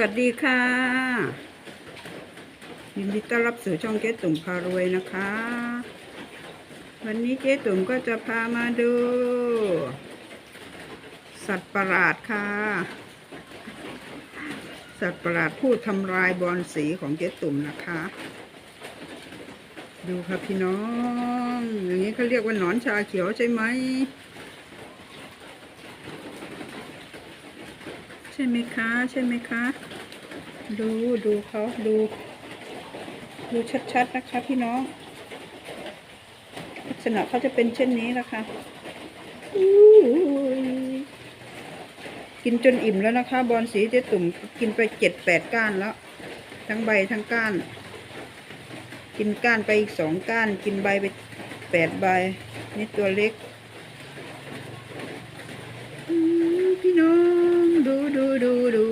วัสดีค่ะ ยินดีต้อนรับสู่ช่องเจ๊ตุ่มพารวยนะคะ วันนี้เจ๊ตุ่มก็จะพามาดู สัตว์ประหลาดค่ะ สัตว์ประหลาดผู้ทำลายบอลสีของเจ๊ตุ่มนะคะ ดูค่ะพี่น้อง อย่างนี้เขาเรียกว่าหนอนชาเขียวใช่ไหม ใช่ไหมคะ ใช่ไหมคะ ดูดูเขาดู ดูชัดๆนะคะพี่น้อง ลักษณะเขาจะเป็นเช่นนี้นะคะอู้ยกินจนอิ่มแล้วนะคะ บอลสีเจ๊ตุ่มกินไปเจ็ดแปดก้านแล้ว ทั้งใบทั้งก้าน กินก้านไปอีกสองก้าน กินใบไปแปดใบนี่ตัวเล็กอืมพี่น้อง ดูดู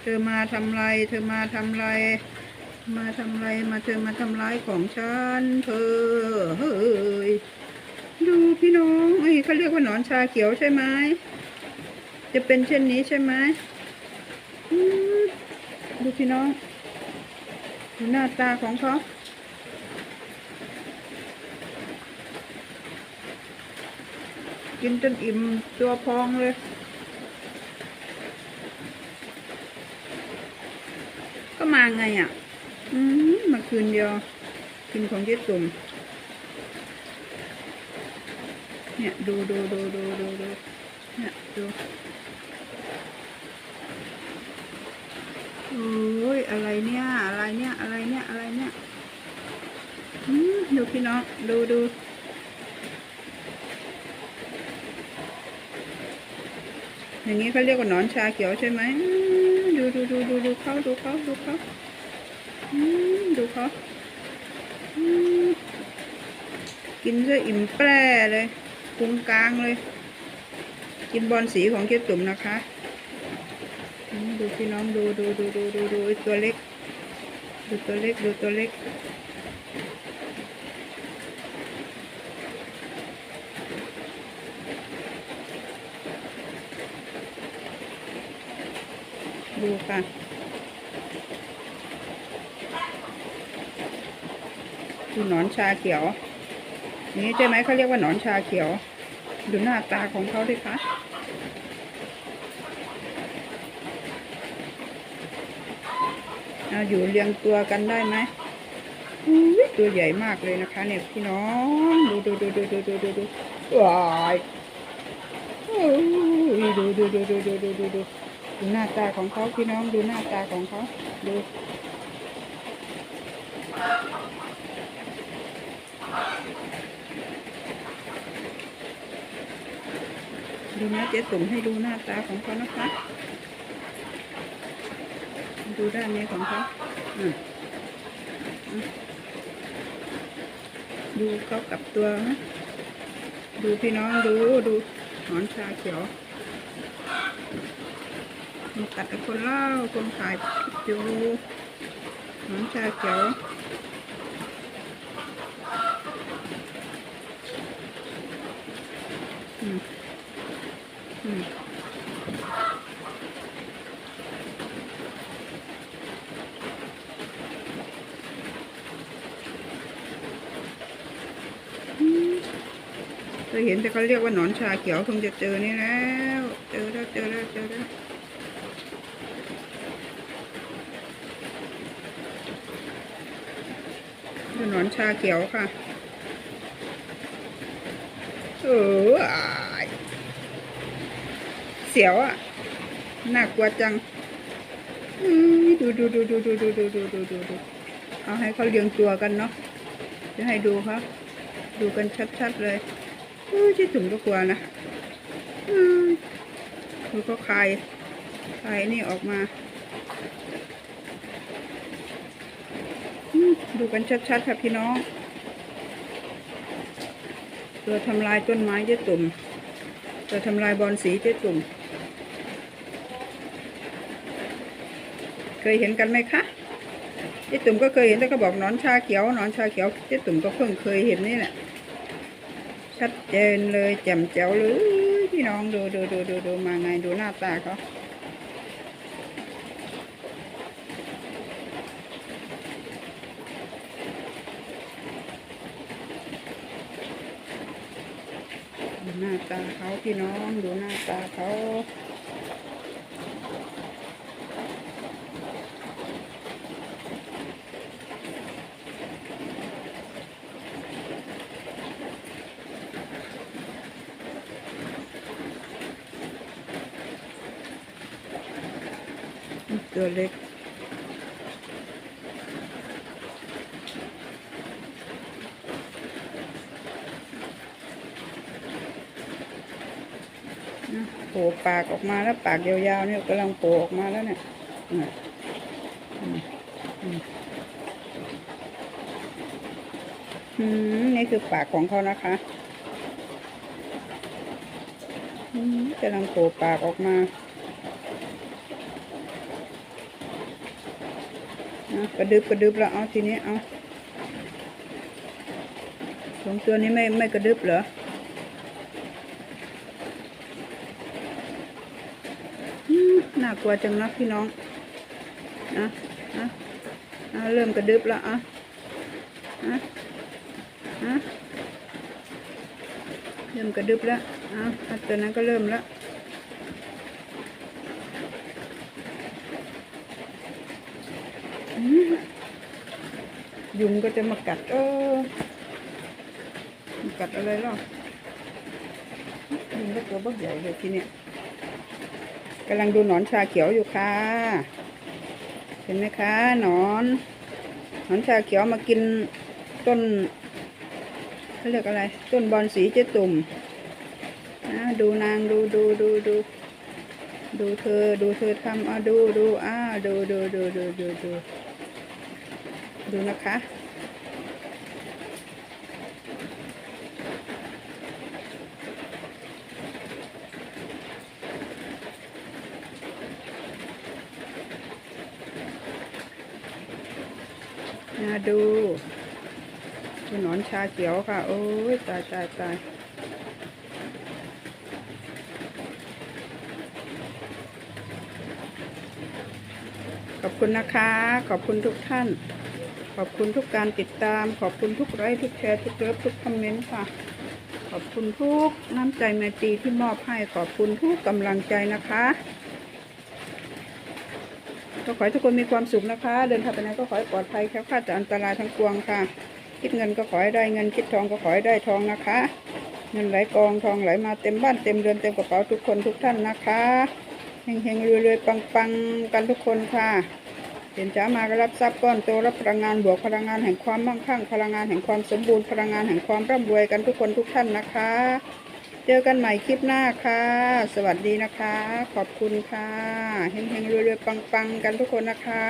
เธอมาทำไร เธอมาทำไร มาทำไร มาเธอมาทำร้ายของฉัน เธอ เฮ้ย ดูพี่น้องเอ้ยเขาเรียกว่าหนอนชาเขียวใช่ไหม จะเป็นเช่นนี้ใช่ไหมอืมดูพี่น้อง ดูหน้าตาของเขากินจนอิ่มตัวพองเลย ก็มาไงอะ อืมมาคืนเดียวกินของเจ๊ตุ่มเนี่ยดูดูดูดูดูดูเนี่ยดูโอ้ยอะไรเนี่ย อะไรเนี่ย อะไรเนี่ย อะไรเนี่ยอืมดูพี่น้อง ดูดูอย่างนี้เขาเรียกว่าหนอนชาเขียวใช่ไหม ดูดูดูดูดูเขาดูเขาดูเขาอืมดูเขาอืมกินซะอิ่มแปร่เลยพุงกลางเลย กินบอลสีของเจ๊ตุ่มนะคะอืมดูพี่น้องดูดูดูดูดูดูตัวเล็ก ดูตัวเล็กดูตัวเล็ก ดูค่ะ ดูหนอนชาเขียว นี่ใช่ไหมเขาเรียกว่าหนอนชาเขียว ดูหน้าตาของเขาดิคะเอาอยู่เรียงตัวกันได้ไหมตัวใหญ่มากเลยนะคะ เนี่ยพี่น้อง ดูดูดูดูดูดูดูดูว้ายอุ๊ยดูดูดูดูดูดูดู ดูหน้าตาของเขาพี่น้องดูหน้าตาของเขาดูดูนะเจ๊ตุ่มให้ดูหน้าตาของเขานะคะ ดูด้านนี้ของเขาดูเขากับตัวนะ ดูพี่น้องดูดูหนอนชาเขียว มันกัดกับคนเล่าคนขายอยู่หนอนชาเขียวอืมอืมอืมเคยเห็นแต่เขาเรียกว่าหนอนชาเขียวคงจะเจอนี่แล้ว เจอแล้วเจอแล้วเจอแล้วดูห นอนชาเขียวค่ะ เออเสียวอะน่ากลัวจังดูดูดูดูดูดูดูดูดูดูดูเอาให้เขาเรียงตัวกันเนาะจะให้ดูครับ ดูกันชัดๆเลยอือที่ถุงก็กลัวนะอืมดูเขาคลายคลายนี่ออกมา ดูกันชัดๆค่ะพี่น้อง ตัวทำลายต้นไม้เจ๊ตุ่ม ตัวทำลายบอลสีเจ๊ตุ่ม เคยเห็นกันไหมคะเจ๊ตุ่มก็เคยเห็นแต่ก็บอกนอนชาเขียว นอนชาเขียวเจ๊ตุ่มก็เพิ่งเคยเห็นนี่แหละ ชัดเจนเลยแจ่มแจ๋วเลยพี่น้องดูดูดูดูดูมาไงดูหน้าตาเขา หน้าตาเขาพี่น้องดูหน้าตาเขาตัวเล็ก นะโผล่ ปากออกมาแล้วปากยาวๆเนี่ยกำลังโผล่ออกมาแล้วเนี่ยอืมนี่คือปากของเขานะคะกำลังโผล่ปากออกมานะกระดึบกระดึบแล้วเอาทีนี้เอาสองตัวนี้ไม่ไม่กระดึบเหรอมน่ากลัวจังนะพี่น้องนะนะนะเริ่มกระดึบแล้วอะนะนะเริ่มกระดึบแล้วอะตัวนั้นก็เริ่มแล้วยุงก็จะมากัดเออมากัดอะไรหรอยุงก็ตัวบักใหญ่เลยทีเนี้ย กำลังดูหนอนชาเขียวอยู่ค่ะ เห็นไหมคะหนอนหนอนชาเขียวมากินต้นเขาเรียกอะไร ต้นบอนสีเจ๊ตุ่มนะดูนางดูดูดูดูดูเธอดูเธอทำอะดูดูอ่าดูดูดูดูดูดูดูนะคะ นะดูดูหนอนชาเขียวค่ะ โอ้ยตายตายตายขอบคุณนะคะ ขอบคุณทุกท่าน ขอบคุณทุกการติดตาม ขอบคุณทุกไลค์ทุกแชร์ทุกเลิฟทุกคอมเมนต์ค่ะ ขอบคุณทุกน้ำใจในตรีที่มอบให้ขอบคุณทุกกำลังใจนะคะ ก็ขอให้ทุกคนมีความสุขนะคะ เดินทางไปไหนก็ขอให้ปลอดภัยแคล้วคลาดจากอันตรายทั้งปวงค่ะ คิดเงินก็ขอให้ได้เงินคิดทองก็ขอให้ได้ทองนะคะ เงินไหลกองทองไหลมาเต็มบ้านเต็มเรือนเต็มกระเป๋าทุกคนทุกท่านนะคะเฮงเฮงรวยรวยปังปังกันทุกคนค่ะเห็นจ้ามาก็รับทรัพย์ก้อนโตรับพลังงานบวกพลังงานแห่งความมั่งคั่งพลังงานแห่งความสมบูรณ์พลังงานแห่งความร่ำรวยกันทุกคนทุกท่านนะคะ เจอกันใหม่คลิปหน้าค่ะ สวัสดีนะคะ ขอบคุณค่ะ เฮงๆรวยๆปังๆ กันทุกคนนะคะ